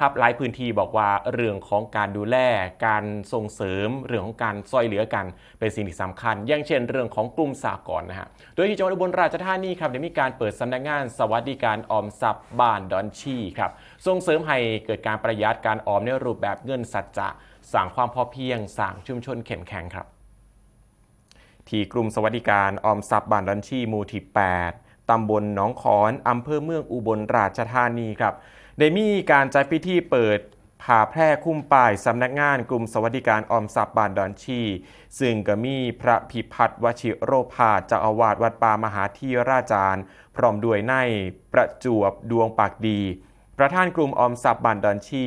ครับหลายพื้นที่บอกว่าเรื่องของการดูแลการส่งเสริมเรื่องของการซอยเหลือกันเป็นสิ่งที่สำคัญ อย่างเช่น เรื่องของกลุ่มสากลนะฮะโดยที่จังหวัดอุบลราชธานีครับได้มีการเปิดสำนักงาน สวัสดิการออมทรัพย์บ้านดอนชีครับส่งเสริมให้เกิดการประหยัดการออมในรูปแบบเงินสัจจะสร้างความพอเพียงสร้างชุมชนเข้มแข็งครับ ที่กลุ่มสวัสดิการออมทรัพย์บ้านดอนชีหมู่ที่8 ตำบลหนองขอนอำเภอเมืองอุบลราชธานีครับได้มีการจัดพิธีเปิดผ่าแพร่คุ้มป้ายสำนักงานกลุ่มสวัสดิการออมทรัพย์บานดอนชี ซึ่งก็มีพระพิพัฒน์วชิโรภาเจ้าอาวาสวัดป่ามหาธีราจารย์ พร้อมด้วยในายประจวบดวงปากดี ประธานกลุ่มออมทรัพย์บานดอนชี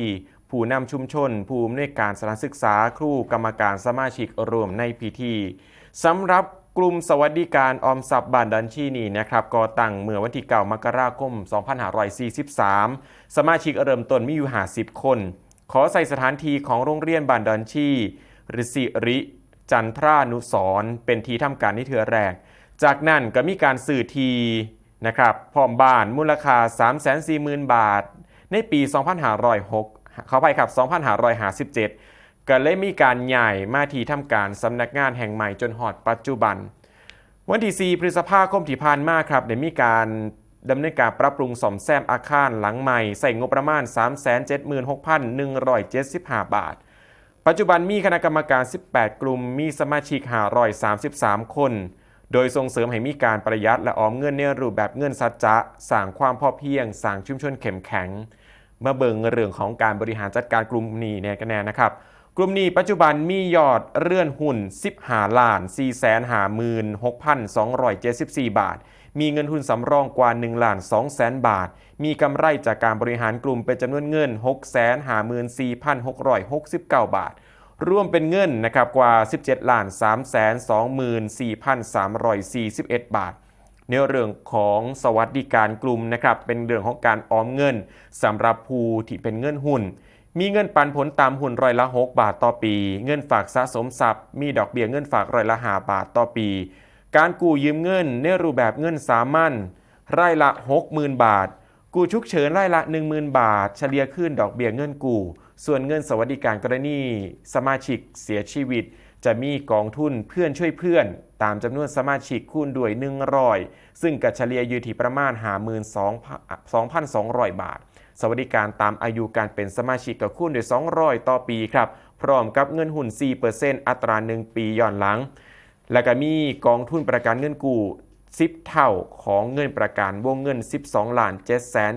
ผู้นำชุมชน ผู้อำนวยการสถานศึกษาครูกรรมการสมาชิกรวมในพิธีสำหรับ กลุ่มสวัสดิการออมทรัพย์บ้านดันชีนี่นะครับก่อตั้งเมื่อวันที่9มกราคม 2543 สมาชิกเริ่มต้นมีอยู่ 50 คน ขอใส่สถานที่ของโรงเรียนบ้านดันชีหรือสิริ จันทรานุสรเป็นที่ทำการที่เถือแรก จากนั้นก็มีการสื่อทีนะครับพร้อมบ้านมูลค่า 340,000 บาท ในปี 2506 เขาไปครับ 2557 ก็เลยมีการใหญ่มาที่ทำการสำนักงานแห่งใหม่จนหอดปัจจุบัน วันที่ 4 พฤษภาคมที่ผ่านมาครับได้มีการดำเนินการปรับปรุงซ่อมแซมอาคารหลังใหม่ ใส่งบประมาณ 376,175 บาท ปัจจุบันมีคณะกรรมการ 18 กลุ่ม มีสมาชิก 533 คน โดยส่งเสริมให้มีการประหยัดและออมเงินในรูปแบบเงินสัจจะสร้างความพอเพียงสร้างชุมชนเข้มแข็ง เมื่อเบิงเรื่องของการบริหารจัดการกลุ่มนี้เนี่ยกันแน่นะครับ กลุ่มนี้ปัจจุบันมียอดเรื่อนหุ้น15ล้าน4แสน56,274 บาท มีเงินทุนสำรองกว่า1ล้าน2แสนบาท มีกำไรจากการบริหารกลุ่มเป็นจำนวนเงิน6แสน54,669 บาท รวมเป็นเงินนะครับกว่า 17ล้าน3แสน24,341 บาทในเรื่องของสวัสดิการกลุ่มนะครับเป็นเรื่องของการออมเงินสำหรับผู้ที่เป็นเงินหุ้น มีเงินปันผลตามหุ้นร้อยละ 6 บาทต่อปี เงินฝากสะสมทรัพย์ มีดอกเบี้ยเงินฝากร้อยละ5บาทต่อปี การกู้ยืมเงินในรูปแบบเงินสามัญรายละ 60,000 บาท กู้ฉุกเฉินรายละ 10,000 บาท เฉลี่ยขึ้นดอกเบี้ยเงินกู้ ส่วนเงินสวัสดิการกรณี สมาชิกเสียชีวิต จะมีกองทุนเพื่อนช่วยเพื่อน ตามจำนวนสมาชิกคูณด้วย100ซึ่งกัเฉลี่ยอยู่ที่ประมาณ52,200 บาท สวัสดิการตามอายุการเป็นสมาชิกกับคูณด้วย 200 ต่อปีครับ พร้อมกับเงินหุ้น 4%อัตรา 1 ปีย้อนหลัง และก็มีกองทุนประกันเงินกู้ 10 เท่าของเงินประกันวงเงิน 12ล้าน7 7 0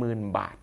0 0 0 บาท